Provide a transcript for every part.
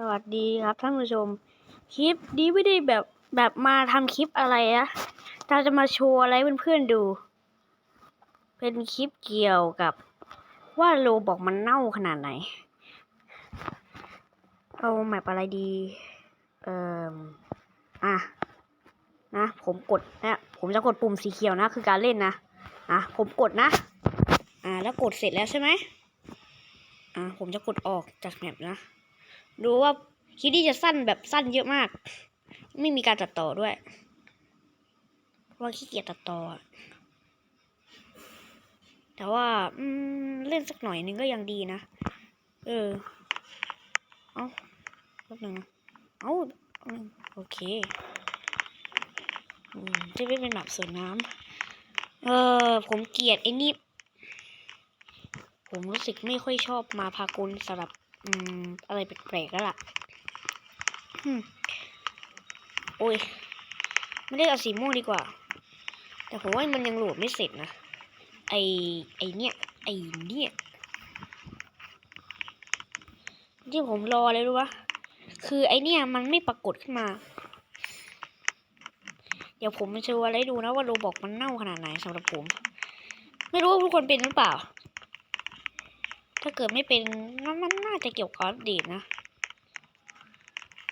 สวัสดีครับท่านผู้ชม คลิปนี้ไม่ได้แบบแบบมาทำคลิปอะไรนะเราจะมาโชว์อะไรเพื่อนๆดู เป็นคลิปเกี่ยวกับว่าโลบอกมันเน่าขนาดไหน เอาแมปอะไรดี เอ่ออะนะผมกดนะผมจะกดปุ่มสีเขียวนะ คือการเล่นนะอะผมกดนะ อ่าแล้วกดเสร็จแล้วใช่ไหมอ่าผมจะกดออกจากแมปนะ ดูว่าคลิปนี้จะสั้นแบบสั้นเยอะมาก ไม่มีการตัดต่อด้วยว่าขี้เกียจตัดต่อ แต่ว่าอืมเล่นสักหน่อยนึงก็ยังดีนะ เออ เอาแป๊บนึงเอาอืมโอเคอืมจะไม่เป็นแบบสวนน้ำเออ ผมเกลียดไอ้นี่ ผมรู้สึกไม่ค่อยชอบมาพากลสำหรับ อืม อะไรแปลกๆแล้วล่ะอืมโอ้ย ไม่ได้เอาสีม่วงดีกว่า แต่ผมว่ามันยังโหลดไม่เสร็จนะ ไอไอเนี้ย ไอเนี้ย ที่ผมรอเลยรู้ปะคือไอเนี้ยมันไม่ปรากฏขึ้นมา เดี๋ยวผมจะโชว์อะไรดูนะว่าโรบอกมันเน่าขนาดไหนสำหรับผม ไม่รู้ว่าทุกคนเป็นหรือเปล่า ถ้าเกิดไม่เป็นมันมันน่าจะเกี่ยวกับอัปเดตนะ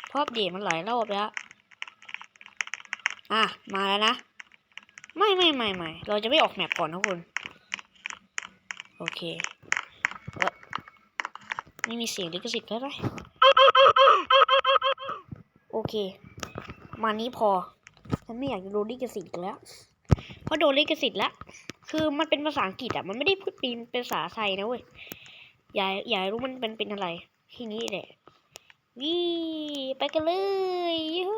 เพราะอัปเดตมันหลายรอบแล้ว อะ มาแล้วนะ ไม่ไม่ไม่ไม่เราจะไม่ออกแมปก่อนทุกคนโอเคเออไม่มีเสียงลิขสิทธิ์แล้วไหมโอเค มานี้พอ ฉันไม่อยากจะโดนลิขสิทธิ์แล้ว เพราะโดนลิขสิทธิ์แล้ว คือมันเป็นภาษาอังกฤษอะ มันไม่ได้พูดเป็นภาษาไทยนะเว้ย อย่าอย่ารู้มันเป็นเป็นอะไร ทีนี้แหละวิไปกันเลยยู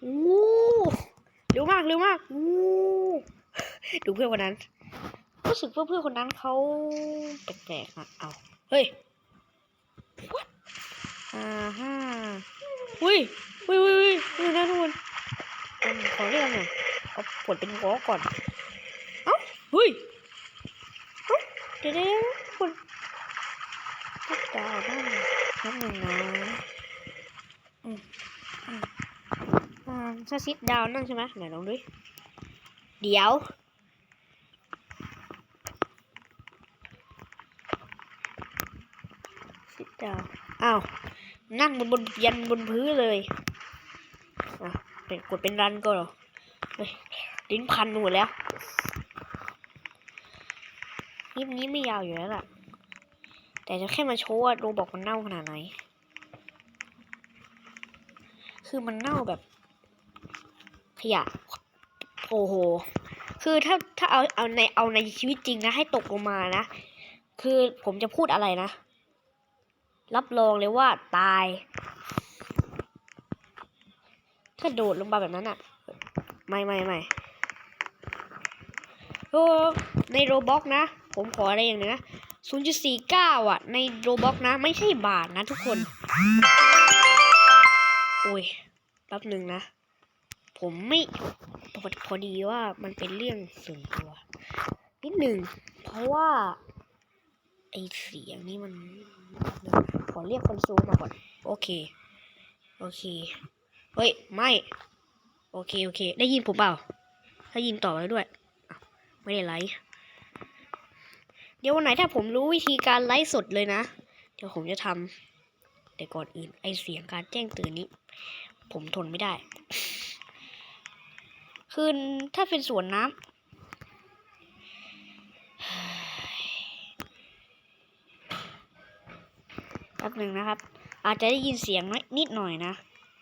หูวู้เร็วมากเร็วมากวู้ดูเพื่อนคนนั้นรู้สึกว่าเพื่อนคนนั้นเขาแปลกๆอะเอาเฮ้ย What? อ่าฮ่าอุ้ยอุ้ยอุ้ยอุ้ยอุ้นะทุกคนอืมขอเรียกหน่อยเอาผลเป็นวอก่อน เอ้าเฮ้ยเดี๋ยวเดี๋ยว คุณติดาวบ้างนิดหนึ่งนะอืมอืมอ่าถ้าซิดดาวนั่นใช่ไหมไหนลองดูเดี๋ยว ซิดดาว อ้าว นั่งบนบนยันบนพื้นเลยอะเป็นกดเป็นรันก็เหรอลิ้นพันหมดแล้วคลิปนี้ไม่ยาวอยู่แล้วล่ะ แต่จะแค่มาโชว์ว่าโรบอกมันเน่าขนาดไหน คือมันเน่าแบบ ขยะ โอ้โห คือถ้าถ้าเอาเอาในเอาในชีวิตจริงนะ ให้ตกลงมานะ คือผมจะพูดอะไรนะ รับรองเลยว่าตาย ถ้าโดดลงมาแบบนั้นอะไม่ไม่ไม่โอ้ในโรบ็อกนะ ผมขออะไรอย่างนึงนะ 0.49 อะ ในโรบ็อกนะ ไม่ใช่บาทนะทุกคน โอ้ยแป๊บหนึ่งนะ ผมไม่พอพอดีว่ามันเป็นเรื่องส่วนตัว นิดหนึ่ง เพราะว่า ไอเสียงนี่มัน ขอเรียกคนซูมมาก่อน โอเค โอเค เฮ้ย ไม่ โอเค โอเค ได้ยินผมเปล่า ถ้ายินต่อไว้ด้วย ไม่ได้ไลฟ์ ดี๋ยววันไหนถ้าผมรู้วิธีการไลฟ์สดเลยนะ เดี๋ยวผมจะทำแต่ก่อนอื่นไอเสียงการแจ้งเตือนนี้ ผมทนไม่ได้ คือถ้าเป็นสวนน้ำแป๊บหนึ่งนะครับ อาจจะได้ยินเสียงน้อยนิดหน่อยนะ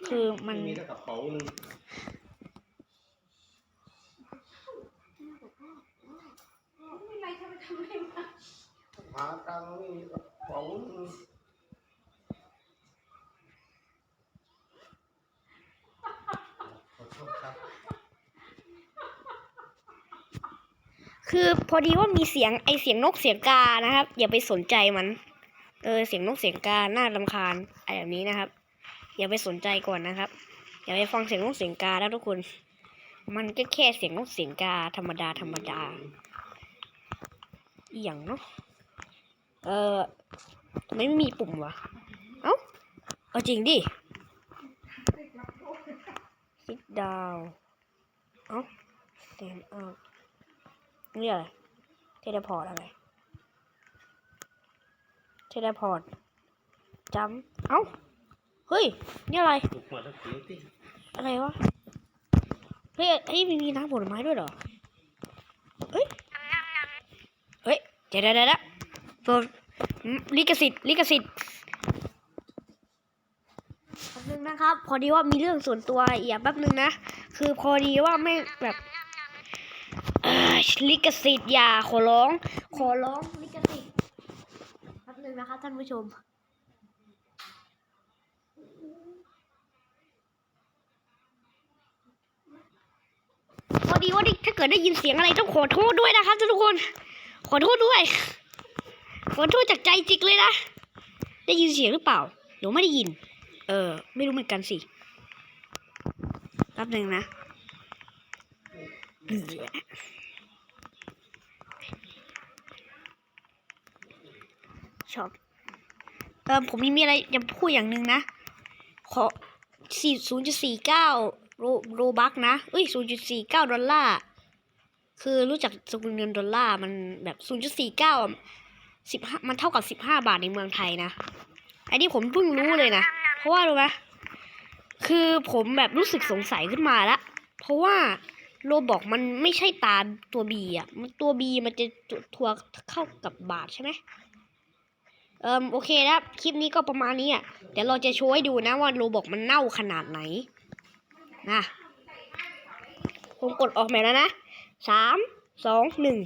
คือมัน มีแต่กระเป๋าหาตังค์นี่ของขอโทษครับ คือพอดีว่ามีเสียงไอเสียงนกเสียงกานะครับ อย่าไปสนใจมัน เออเสียงนกเสียงกาน่ารำคาญอะไอแบบนี้นะครับ อย่าไปสนใจก่อนนะครับ อย่าไปฟังเสียงนกเสียงกาแล้วทุกคน มันก็แค่เสียงนกเสียงกาธรรมดาธรรมดา อหย่างเนาะ เออทำไมไม่มีปุ่มวะ เอ้า เอาจริงดิ sit down เอ้า stand up นี่อะไรเทเลพอร์ตอะไรเทเลพอร์ตจำเอ้า เฮ้ย นี่อะไร อะไรวะ เฮ้ยเฮ้ยมีน้ำผลไม้ด้วยเหรอ เฮ้ย เฮ้ยเดี๋ยวเดี๋ยวเดี๋ยวโฟนลิขสิทธิ์ลิขสิทธิ์แป๊บนึงนะครับ พอดีว่ามีเรื่องส่วนตัวอย่าแป๊บนึงนะ คือพอดีว่าไม่แบบเอ่อลิขสิทธิ์อย่าขอร้อง ขอร้องลิขสิทธิ์แป๊บนึงนะครับท่านผู้ชมพอดีว่าถ้าเกิดได้ยินเสียงอะไรต้องขอโทษด้วยนะครับทุกคน ขอโทษด้วย ขอโทษจากใจจริงเลยนะ ได้ยินเสียงหรือเปล่า หรือไม่ได้ยิน เออ ไม่รู้เหมือนกันสิแป๊บหนึ่งนะ ชอบ เออผมมีอะไรจะพูดอย่างหนึ่งนะ ขอสี่ศูนย์จุดสี่เก้าโรโรบักนะเอ้ยศูนย์จุดสี่เก้าดอลลาร์ คือรู้จักสกุลเงินดอลลาร์มันแบบศูนย์จุดสี่เก้าสิบห้ามันเท่ากับสิบห้าบาทในเมืองไทยนะไอ้นี่ผมเพิ่งรู้เลยนะเพราะว่ารู้ไหมคือผมแบบรู้สึกสงสัยขึ้นมาละเพราะว่าโรบอกมันไม่ใช่ตาตัวบีอะมันตัวบีมันจะทัวเข้ากับบาทใช่ไหมเอิมโอเคแล้วคลิปนี้ก็ประมาณนี้อะเดี๋ยวเราจะโชว์ให้ดูนะว่าโรบอกมันเน่าขนาดไหนนะผมกดออกมาแล้วนะ สามสองหนึ่ง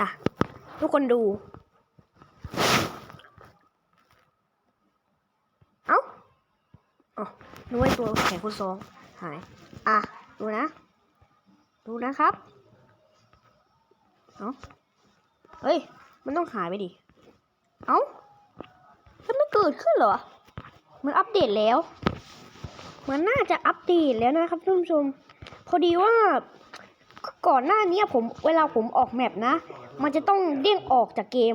นะทุกคนดู เอ้าอ๋อนึกว่าตัวแขนคุณสองหาย อะ ดูนะ ดูนะครับ เอ้าเฮ้ย มันต้องหายไปดิ เอ้าแล้วมันเกิดขึ้นเหรอ มันอัปเดตแล้ว มันน่าจะอัปเดตแล้วนะครับท่านผู้ชม พอดีว่า ก่อนหน้านี้ผมเวลาผมออกแมปนะ มันจะต้องเด้งออกจากเกม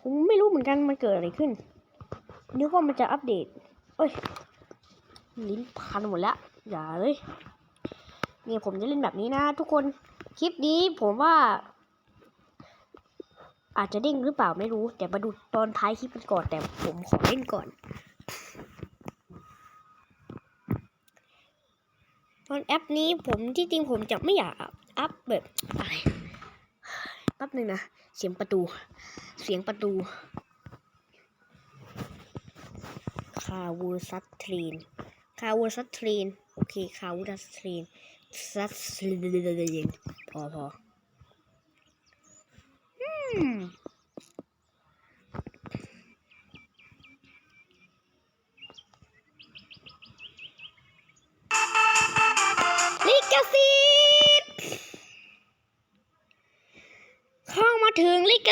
ผมไม่รู้เหมือนกันมันเกิดอะไรขึ้น นึกว่ามันจะอัปเดต เอ้ย ลิ้นพันหมดแล้วอย่าเลยเนี่ยผมจะเล่นแบบนี้นะ ทุกคน คลิปนี้ผมว่า อาจจะเด้งหรือเปล่าไม่รู้ แต่มาดูตอนท้ายคลิปกันก่อน แต่ผมขอเล่นก่อน อนแอปนี้ผมที่จริงผมจะไม่อยากอัพแบบอะไรแป๊บหนึ่งนะ เสียงประตู เสียงประตูคาวูซัตทรีนคาวูซัตทรีนโอเคคาวูซัตทรีนซัตทรีนพอพออืม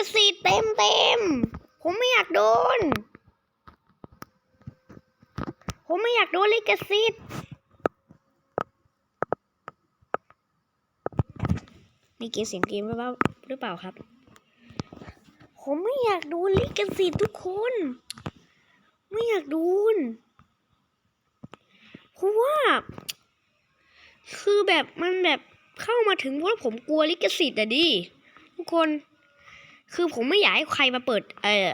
ถึงลิขสิทธิ์เต็มเต็ม ผมไม่อยากโดน ผมไม่อยากโดนลิขสิทธิ์นี่เกมเสียงเกมหรือเปล่าหรือเปล่าครับ ผมไม่อยากดนลิขสิทธิ์ทุกคน ไม่อยากโดนเพราะว่า คือแบบมันแบบเข้ามาถึงเพราะว่าผมกลัวลิขสิทธิ์อะดิทุกคน คือผมไม่อยากให้ใครมาเปิด เออ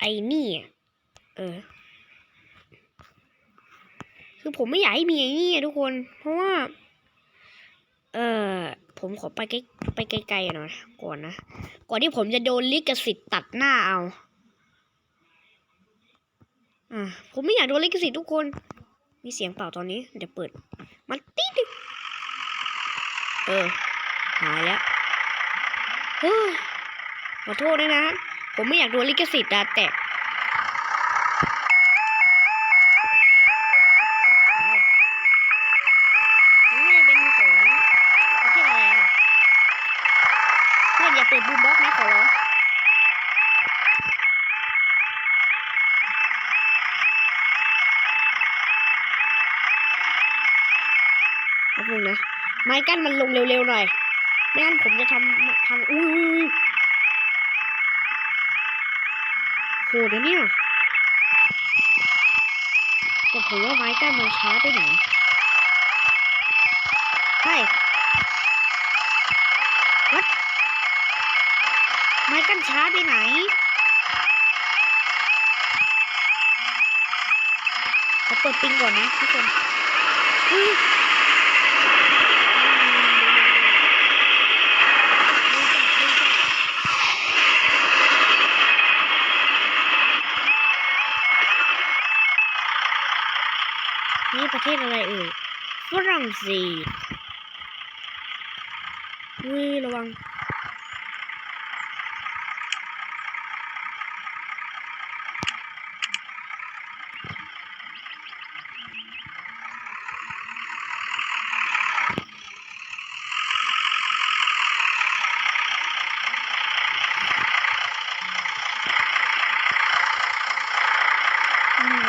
ไอ้นี่เออ คือผมไม่อยากให้มีไอ้นี่ทุกคน เพราะว่า เออผมขอไปไกลไปไกลๆหน่อยก่อนนะ ก่อนที่ผมจะโดนลิขสิทธิ์ตัดหน้าเอาอ่าผมไม่อยากโดนลิขสิทธิ์ทุกคน มีเสียงเปล่าตอนนี้เดี๋ยวเปิด มันติดเออ หายแล้วเฮ้ย อโทษด้วยนะ ผมไม่อยากโดนลิขสิทธิ์อะแต่นนี้เป็นของอที่อะไรอะเพื่อนอย่าเปิดบูมบ็อกนะขอร้องแป๊บนึงนะไม้กั้นมันลงเร็วๆหน่อยไม่งั้นผมจะทำพังอุ้ย โหดนะเนี่ยแต่ผมว่าไม้กั้นมันช้าไปไหนอยใช่วัดไม้กั้นช้าไปไหนขอเปิดปิงก่อนนะทุกคนเฮ้ยนี่ ประเทศอะไรเอ่ยฝรั่งเศสอุ้ยระวัง อืม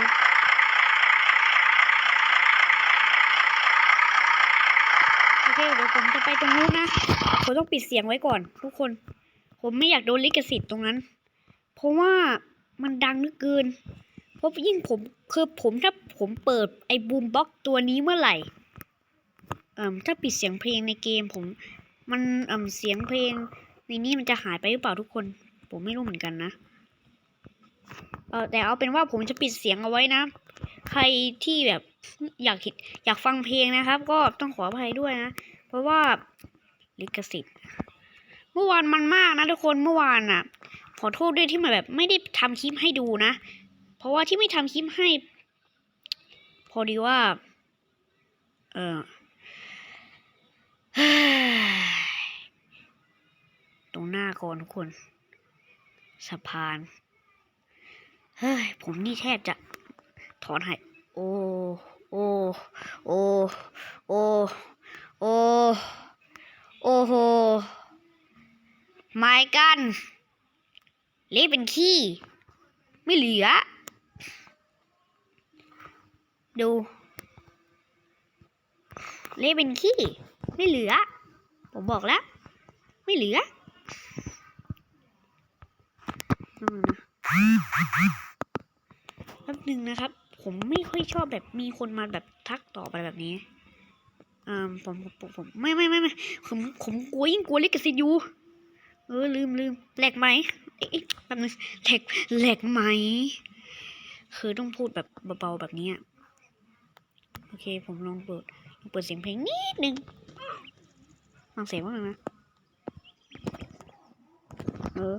โอเคเดี๋ยวผมจะไปตรงนู้นนะ ผมต้องปิดเสียงไว้ก่อน ทุกคน ผมไม่อยากโดนลิขสิทธิ์ตรงนั้น เพราะว่ามันดังเหลือเกิน เพราะยิ่งผมคือผมถ้าผมเปิดไอ้บูมบ็อกตัวนี้เมื่อไหร่เอ่มถ้าปิดเสียงเพลงในเกมผมมันเอ่มเสียงเพลงในนี้มันจะหายไปหรือเปล่าทุกคน ผมไม่รู้เหมือนกันนะเออแต่เอาเป็นว่าผมจะปิดเสียงเอาไว้นะ ใครที่แบบอยากอยากฟังเพลงนะครับ ก็ต้องขออภัยด้วยนะ เพราะว่า ลิขสิทธิ์ เมื่อวานมันมากนะทุกคนเมื่อวานอะ ขอโทษด้วยที่มันแบบไม่ได้ทำคลิปให้ดูนะ เพราะว่าที่ไม่ทำคลิปให้ พอดีว่า เออตรงหน้าก่อนทุกคนสะพาน เฮ้ย ผมนี่แทบจะถอนหาย โอ้ โอ้ โอ้ โอ้ โอ้ กัน เละเป็นขี้ ไม่เหลือ ดู เละเป็นขี้ ไม่เหลือ ผมบอกแล้ว ไม่เหลือนั่นนะแป๊บหนึ่งนะครับ ผมไม่ค่อยชอบแบบมีคนมาแบบทักตอบอะไรแบบนี้อ่าผมผมผมผมไม่ไม่ไม่ไม่ผมผมกลัวยิ่งกลัวลิขสิทธิ์อยู่ เออลืมลืมแหลกไหมเอ๊ะเอ๊ะแป๊บนึงแหลกแหลกไหมคือต้องพูดแบบเบาๆแบบนี้โอเค ผมลองเปิดเปิดเสียงเพลงนิดนึงฟังเสียงบ้างนะเออ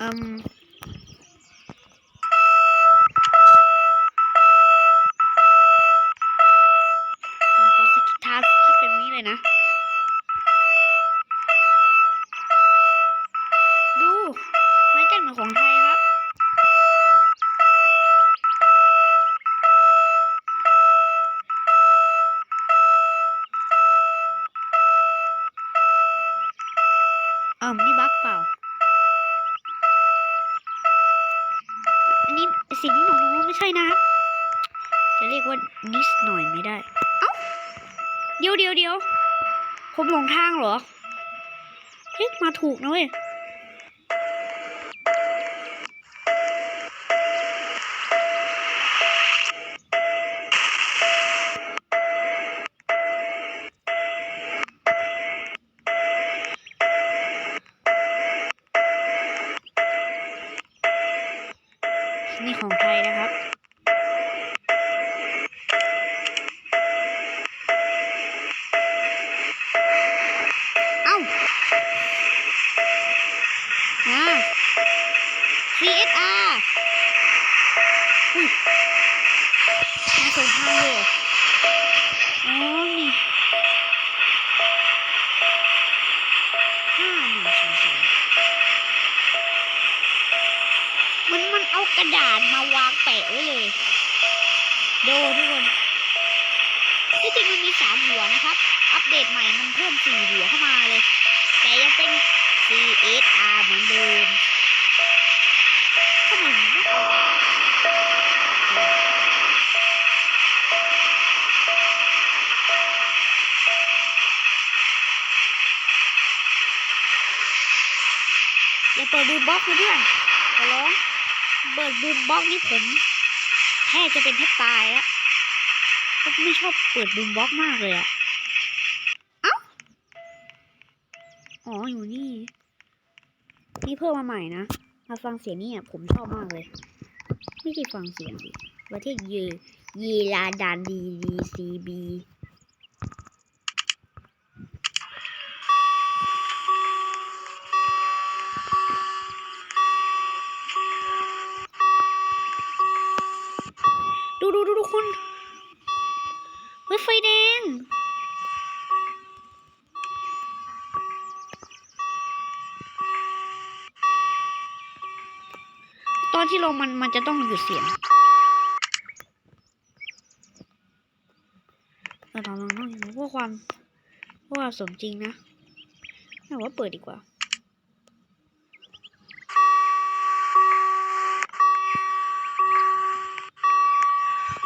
อืม จะเรียกว่านิดหน่อยไม่ได้ เอ้า เดี๋ยวเดี๋ยวเดี๋ยวผมหลงทางเหรอ เฮ้ยมาถูกนะเว้ย นี่ของไทยนะครับ เอ้าอ่า CSR อุ้ยมา ส่งทางเลยเหรออ๋อนี่ห้าหนึ่งสองสองมันมันเอากระดาษมาวางแปะไว้เลย โดทุกคนที่จริงมันมีสามหัวนะครับ อัปเดตใหม่มันเพิ่มสี่หัวเข้ามาเลย แต่ยังเป็น CSR เหมือนเดิม เปิดดูบล็อกนะเพื่อนขอร้องเปิดบูมบ็อกนี่ผมแทบจะเป็นแทบตายแล้วผมไม่ชอบเปิดบูมบ็อกมากเลยอะเอ้าอ๋ออยู่นี่นี่เพิ่มมาใหม่นะมาฟังเสียงนี่อะผมชอบมากเลย ไม่ใช่ฟังเสียงดิประเทศเยเยลาดานดีดีซีบีดูดูดูทุกคนเฮ้ยไฟแดง ตอนที่ลงมันมันจะต้องหยุดเสียงแต่ตอนเราต้องเพื่อความเพื่อความสมจริงนะแต่ว่าเปิดดีกว่า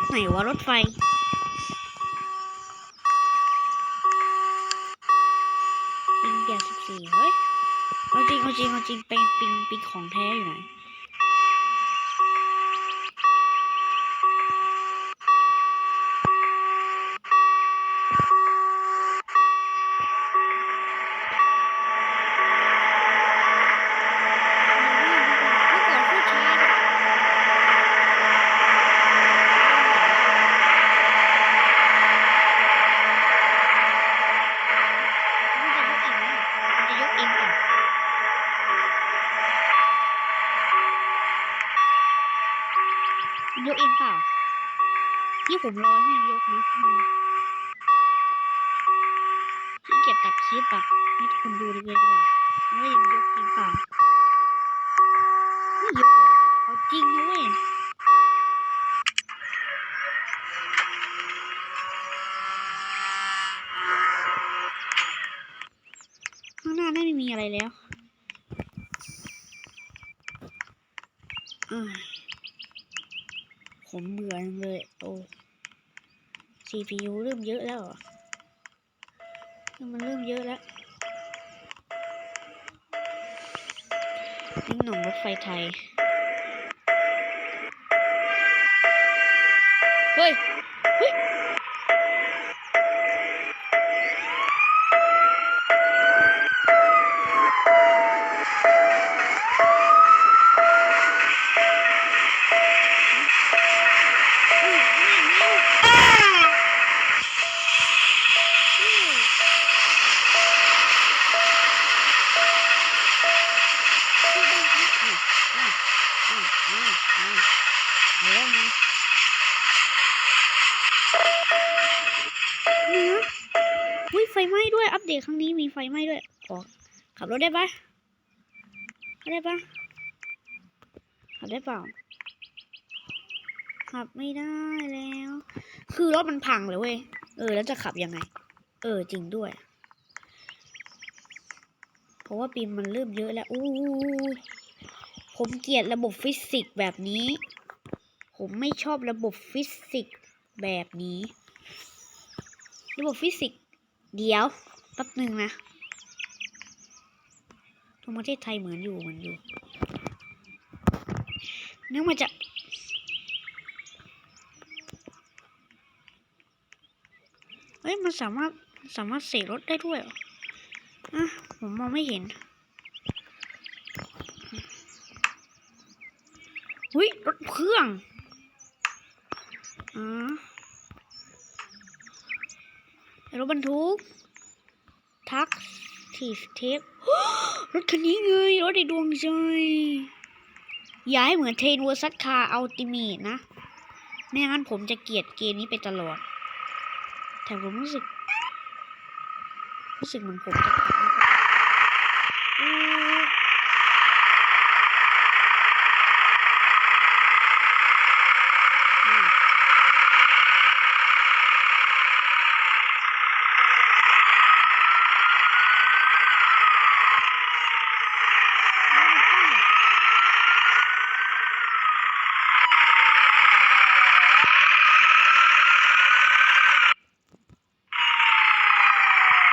ไหนวะรถไฟปิงแกสิบสี่เฮ้ยเอาจริงเอาจริงเอาจริงเป็นปิงปิงของแท้อยู่ไหน เมื่อก่อนพูดช้าเลยมันจะยกเองไหมมันจะยกเองเปล่ามันยกเองเปล่า นี่ ผมรอให้มันยกนะอืมขี้เกียจตัดคลิปอะให้ทุกคนดูเลยดีกว่าว่ายังยกจริงเปล่าไม่ยกเหรอเอาจริงนะเว้ยข้างหน้าไม่มีอะไรแล้วอ้ยผมเบื่อ CPU เริ่มเยอะแล้วเหรอมันเริ่มเยอะแล้วนิ่งหนองรถไฟไทย เฮ้ยเฮ้ย ครั้งนี้มีไฟไหม้ด้วยขอขับรถได้ปะได้ปะขับได้เปล่า ขับไม่ได้แล้ว คือรถมันพังเลยเว้ย เออ แล้วจะขับยังไง เออ จริงด้วย เพราะว่าปีมันเริ่มเยอะแล้ว อู้ผมเกลียดระบบฟิสิกส์แบบนี้ ผมไม่ชอบระบบฟิสิกส์แบบนี้ ระบบฟิสิกส์เดี๋ยว แป๊บหนึ่งนะทุกประเทศไทยเหมือนอยู่เหมือนอยู่นึกมาจะเฮ้ยมันสามารถสามารถเสกรถได้ด้วยเหรออะผมมองไม่เห็นหุ้ยรถเครื่องอ๋อรถบรรทุก ทักทีสเทปรถคันนี้ไงรถในดวงใจ อย่าให้เหมือนเทนเวอร์ซัตคาอัลติเมตนะ ไม่งั้นผมจะเกลียดเกมนี้ไปตลอด แต่ผมรู้สึก รู้สึกเหมือนผมจะขับไม่ค่อยอืออืมแล้วมันต้องแบบ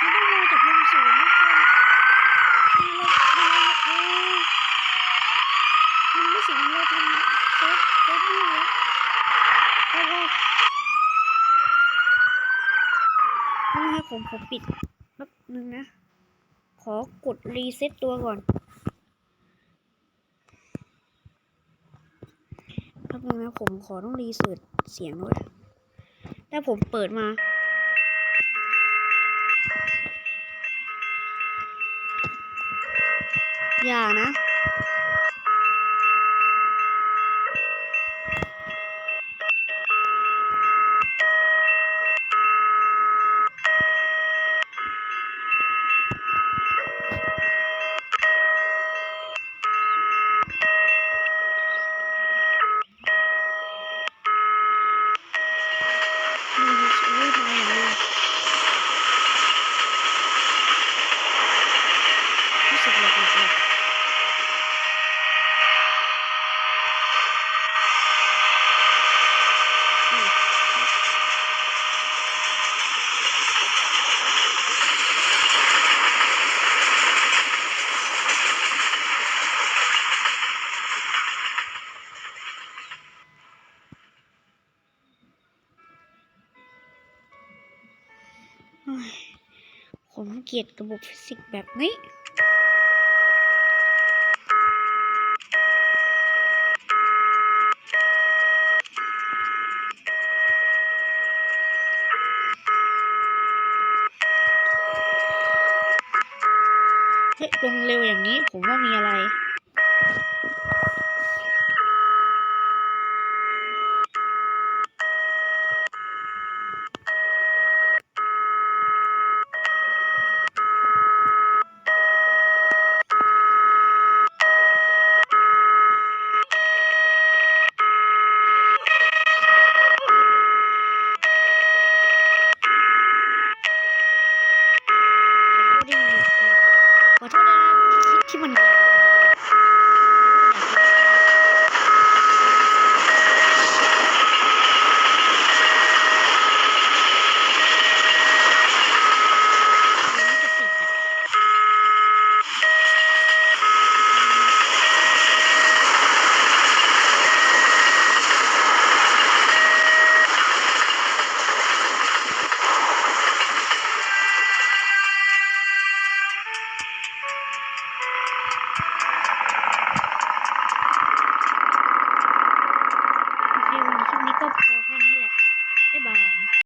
มันต้องมองจากมุมสูงทุกคน เสียงเราทำเซฟเซฟนี่แล้วพอพอทำไมผมผมปิดแป๊บนึงนะ ขอกดรีเซ็ตตัวก่อนแป๊บนึงนะผมขอต้องรีเสิร์ชเสียงด้วยถ้าผมเปิดมาอย่านะ ยดระบบฟิสิกส์แบบนี้เฮ้ยลงเร็วอย่างนี้ผมว่ามีอะไร